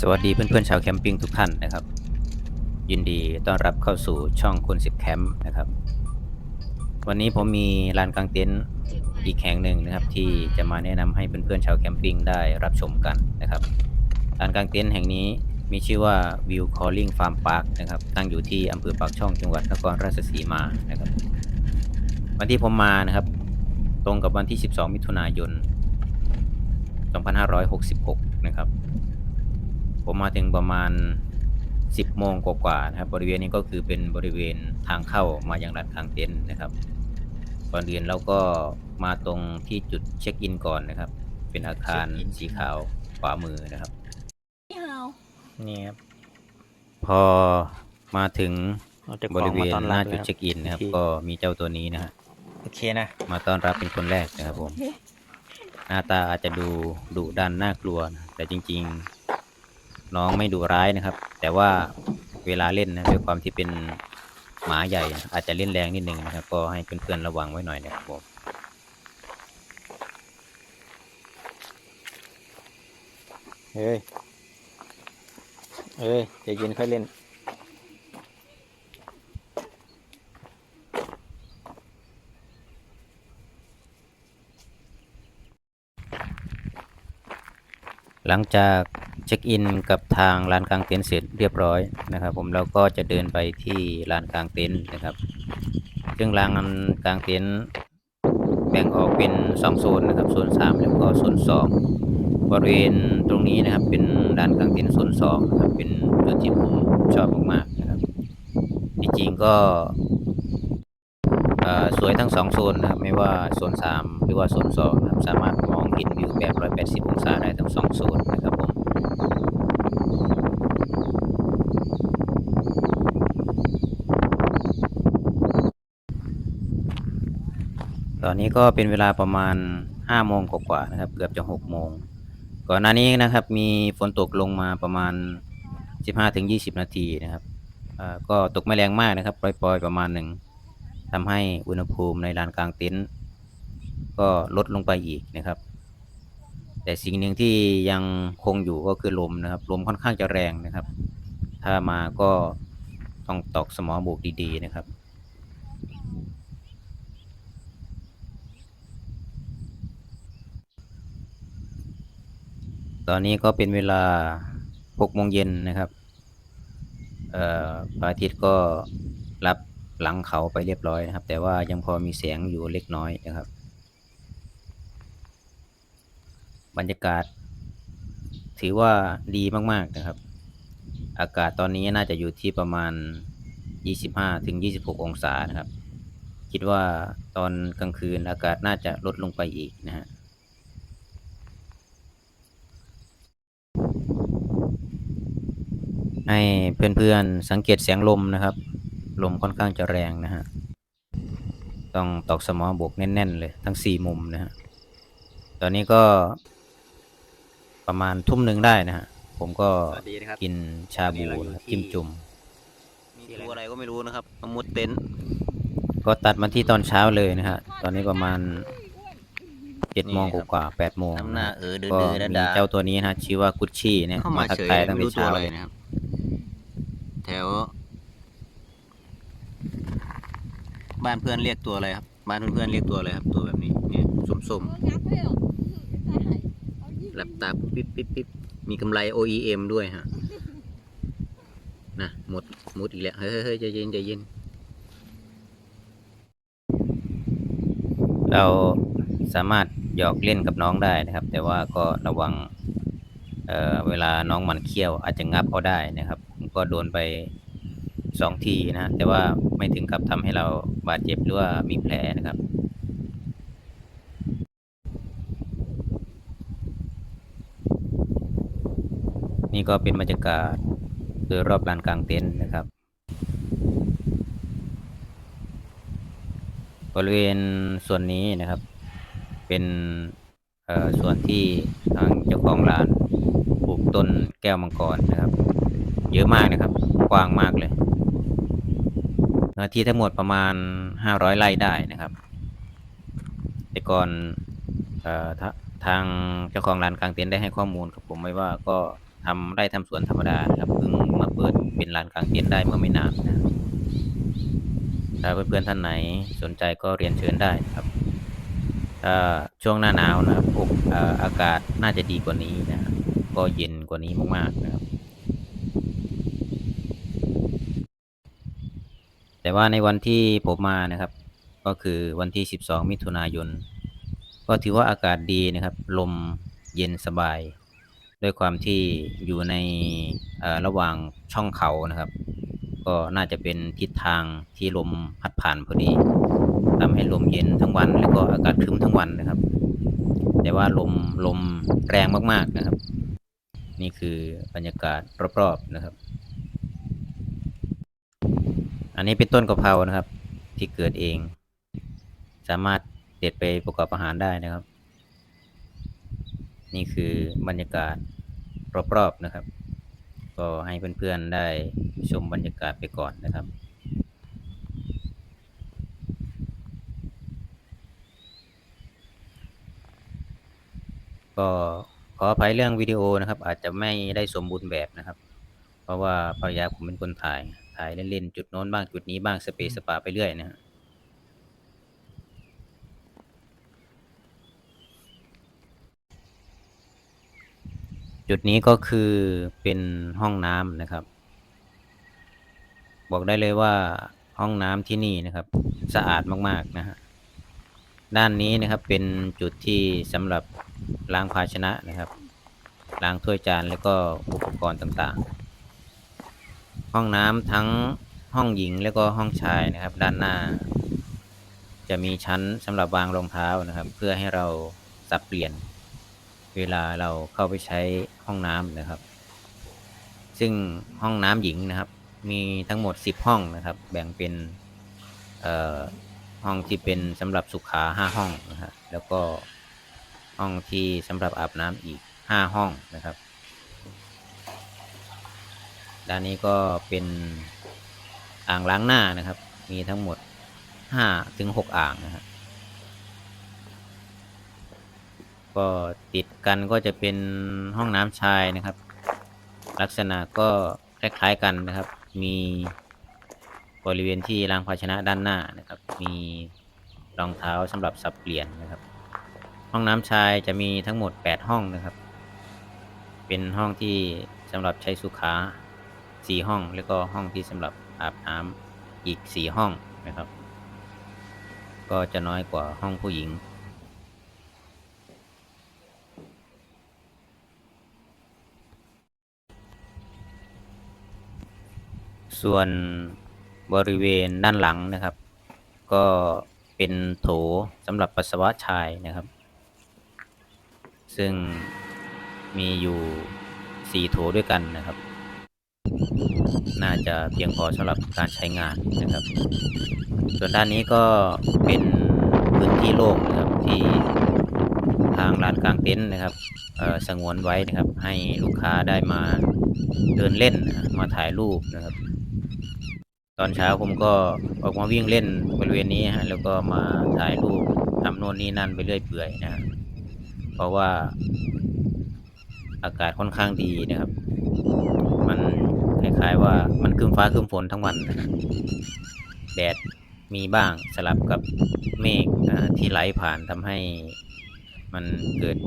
สวัสดีเพื่อนๆชาวแคมปิ้งทุกท่านนะครับ ยินดีต้อนรับเข้าสู่ช่องคุณสิบแคมป์นะครับ วันนี้ผมมีลานกลางเต็นท์อีกแห่งหนึ่งนะครับ ที่จะมาแนะนำให้เพื่อนๆชาวแคมปิ้งได้รับชมกันนะครับลานกลางเต็นท์แห่งนี้มีชื่อว่า View Calling Farm Park นะครับ ตั้งอยู่ที่อำเภอปากช่องจังหวัดนครราชสีมานะครับ วันที่ผมมานะครับ ตรงกับวันที่ 12 มิถุนายน 2566 นะครับ ผมมาถึงประมาณ 10โมงกว่าๆนะครับ บริเวณนี้ก็คือเป็นบริเวณทางเข้ามายังร้านกลางเต็นท์นะครับก่อนอื่นเราก็มาตรงที่จุดเช็คอินก่อนนะครับ เป็นอาคารสีขาวขวามือนะครับ นี่ฮาวนี่ครับพอมาถึงบริเวณหน้าจุดเช็คอินนะครับ ก็มีเจ้าตัวนี้นะฮะโอเคนะ มาต้อนรับเป็นคนแรกนะครับผม หน้าตาอาจจะดูดุดันน่ากลัวนะแต่จริงๆ น้องไม่ดุร้ายนะครับ แต่ว่าเวลาเล่นนะด้วยความที่เป็นหมาใหญ่นะอาจจะเล่นแรงนิดนึงนะครับ ก็ให้เพื่อนๆระวังไว้หน่อยนะครับผมเฮ้ยเอ้ยใจเย็นค่อยเล่น หลังจาก เช็คอินกับทางลานกลางเต็นท์เสร็จเรียบร้อยนะครับ ผมเราก็จะเดินไปที่ลานกลางเต็นท์นะครับซึ่งลานกลางเต็นท์แบ่งออกเป็นสองโซนนะครับโซนสามแล้วก็โซนสองบริเวณตรงนี้นะครับเป็นลานกลางเต็นท์โซนสองนะครับเป็นจุดที่ผมชอบมากๆนะครับจริงๆก็สวยทั้งสองโซนนะครับไม่ว่าโซนสามหรือว่าโซนสองนะครับสามารถมองเห็นวิวแบบ180 องศาได้ทั้งสองโซนนะครับผม ต อนนี้ก็เป็นเวลาประมาณ5โมงกว่าๆนะครับ เกือบจะ6โมง ก่อนหน้านี้นะครับ มีฝนตกลงมาประมาณ15-20นาทีนะครับอ่อก็ตกไม่แรงมากนะครับ ปล่อยๆประมาณหนึ่งทำให้อุณหภูมิในลานกลางเต็นท์ก็ลดลงไปอีกนะครับ แต่สิ่งหนึ่งที่ยังคงอยู่ก็คือลมนะครับ ลมค่อนข้างจะแรงนะครับ ถ้ามาก็ต้องตอกสมอโบกดีๆนะครับ ตอนนี้ก็เป็นเวลา6โมงเย็นนะครับพระอาทิตย์ก็รับหลังเขาไปเรียบร้อยนะครับ แต่ว่ายังพอมีแสงอยู่เล็กน้อยนะครับ บรรยากาศ ถือว่าดีมาก ๆนะครับ อากาศตอนนี้น่าจะอยู่ที่ประมาณ 25ถึง26 องศานะครับ คิดว่าตอนกลางคืนอากาศน่าจะลดลงไปอีกนะฮะ ให้เพื่อนๆสังเกตเสียงลมนะครับ ลมค่อนข้างจะแรงนะฮะ ต้องตอกสมอบวกแน่นๆเลยทั้งสี่มุมนะฮะ ตอนนี้ก็ประมาณทุ่มหนึ่งได้นะฮะ ผมก็สวัสดีนะครับกินชาบูนะครับจิ้มจุ่มมีตัวอะไรก็ไม่รู้นะครับมามุดเต็นท์ก็ตัดมาที่ตอนเช้าเลยนะฮะ ตอนนี้ประมาณเจ็ดโมงกว่าแปดโมงทำหน้าเออเดือก็ดๆมีดาเจ้าตัวนี้นะฮะชื่อว่ากุชชี่เนี่ยเข้ามามาทักเฉยทายตั้งไม่แต่รู้ตัวเช้าอะไรเลยนะครับ แถว บ้านเพื่อนเรียกตัวอะไรครับ บ้านเพื่อนๆเรียกตัวอะไรครับ ตัวแบบนี้เนี่ยส้มๆหลับตาปิ๊บปิ๊บปิ๊บมีกำไร OEM ด้วยฮะนะหมดหมดอีกแล้ว เฮ้ยเฮ้ยใจเย็นใจเย็นเราสามารถหยอกเล่นกับน้องได้นะครับ แต่ว่าก็ระวังเอ่อเวลาน้องหมันเคี้ยวอาจจะงับเอาได้นะครับผม ก็โดนไปสองทีนะแต่ว่าไม่ถึงกับทำให้เราบาดเจ็บหรือว่ามีแผลนะครับนี่ก็เป็นบรรยากาศโดยรอบลานกลางเต็นท์นะครับ บริเวณส่วนนี้นะครับ เป็นเอ่อส่วนที่ทางเจ้าของร้านปลูกต้นแก้วมังกรนะครับ เยอะมากนะครับ กว้างมากเลยเนื้อที่ทั้งหมดประมาณ 500ไร่ได้นะครับ แต่ก่อนอททางเจ้าของร้านกลางเต็นท์ได้ให้ข้อมูลกับผมไว้ว่าก็ทำไร่ทำสวนธรรมดาครับเพิ่งมาเปิดเป็นลานกลางเต็นท์ได้เมื่อไม่นานนะครับถ้าเพื่อนๆท่านไหนสนใจก็เรียนเชิญได้ครับถ้าช่วงหน้าหนาวนะครับพวกเอ่ออากาศน่าจะดีกว่านี้นะครับก็เย็นกว่านี้มากๆนะครับ แต่ว่าในวันที่ผมมานะครับ ก็คือวันที่ 12 มิถุนายน ก็ถือว่าอากาศดีนะครับ ลมเย็นสบาย ด้วยความที่อยู่ในระหว่างช่องเขานะครับ ก็น่าจะเป็นทิศทางที่ลมพัดผ่านพอดีทำให้ลมเย็นทั้งวันแล้วก็อากาศครึ้มทั้งวันนะครับ แต่ว่าลมลมแรงมากๆนะครับ นี่คือบรรยากาศรอบๆนะครับ อันนี้เป็นต้นกะเพรานะครับ ที่เกิดเอง สามารถเด็ดไปประกอบอาหารได้นะครับ นี่คือบรรยากาศรอบๆนะครับ ก็ให้เพื่อนๆได้ชมบรรยากาศไปก่อนนะครับก็ขออภัยเรื่องวิดีโอนะครับ อาจจะไม่ได้สมบูรณ์แบบนะครับ เพราะว่าภรรยาผมเป็นคนถ่าย ถ่ายเล่นๆจุดโน้นบ้างจุดนี้บ้างสเปซสปาไปเรื่อยนะฮะจุดนี้ก็คือเป็นห้องน้ำนะครับ บอกได้เลยว่าห้องน้ำที่นี่นะครับสะอาดมากๆนะฮะด้านนี้นะครับเป็นจุดที่สำหรับล้างภาชนะนะครับล้างถ้วยจานแล้วก็อุปกรณ์ต่างๆ ห้องน้ำทั้งห้องหญิงแล้วก็ห้องชายนะครับ ด้านหน้า จะมีชั้นสำหรับวางรองเท้านะครับ เพื่อให้เราสับเปลี่ยนเวลาเราเข้าไปใช้ห้องน้ำนะครับ ซึ่งห้องน้ำหญิงนะครับ มีทั้งหมด 10 ห้องนะครับ แบ่งเป็นห้องที่เป็นสำหรับสุขาห้าห้องนะครับแล้วก็ห้องที่สำหรับอาบน้ำอีก5ห้องนะครับ ด้านนี้ก็เป็นอ่างล้างหน้านะครับ มีทั้งหมด5ถึง6อ่างนะครับก็ติดกันก็จะเป็นห้องน้ำชายนะครับ ลักษณะก็คล้ายๆกันนะครับ มีบริเวณที่ล้างภาชนะด้านหน้านะครับ มีรองเท้าสำหรับสับเปลี่ยนนะครับ ห้องน้ำชายจะมีทั้งหมด 8 ห้องนะครับ เป็นห้องที่สำหรับใช้สุขา 4 ห้อง แล้วก็ห้องที่สำหรับอาบน้ำอีก 4 ห้องนะครับ ก็จะน้อยกว่าห้องผู้หญิง ส่วนบริเวณด้านหลังนะครับ ก็เป็นโถสำหรับปัสสาวะชายนะครับ ซึ่งมีอยู่สี่โถด้วยกันนะครับ น่าจะเพียงพอสำหรับการใช้งานนะครับ ส่วนด้านนี้ก็เป็นพื้นที่โล่งนะครับที่ทางร้านกลางเต็นท์นะครับสงวนไว้นะครับ ให้ลูกค้าได้มาเดินเล่นมาถ่ายรูปนะครับ ตอนเช้าผมก็ออกมาวิ่งเล่นบริเวณนี้ฮะแล้วก็มาถ่ายรูปทำโน่นนี่นั่นไปเรื่อยเปื่อยนะเพราะว่าอากาศค่อนข้างดีนะครับ คล้ายๆว่ามันครึ้มฟ้าครึ้มฝนทั้งวันนะแดดมีบ้างสลับกับเมฆที่ไหลผ่านทำให้มันเกิด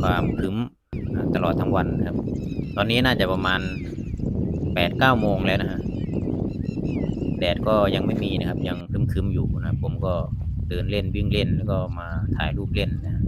ความครึ้มตลอดทั้งวันครับ ตอนนี้น่าจะประมาณแปดเก้าโมงแล้วนะฮะ แดดก็ยังไม่มีนะครับ ยังครึ้มๆอยู่นะผมก็เดินเล่นวิ่งเล่นแล้วก็มาถ่ายรูปเล่นนะ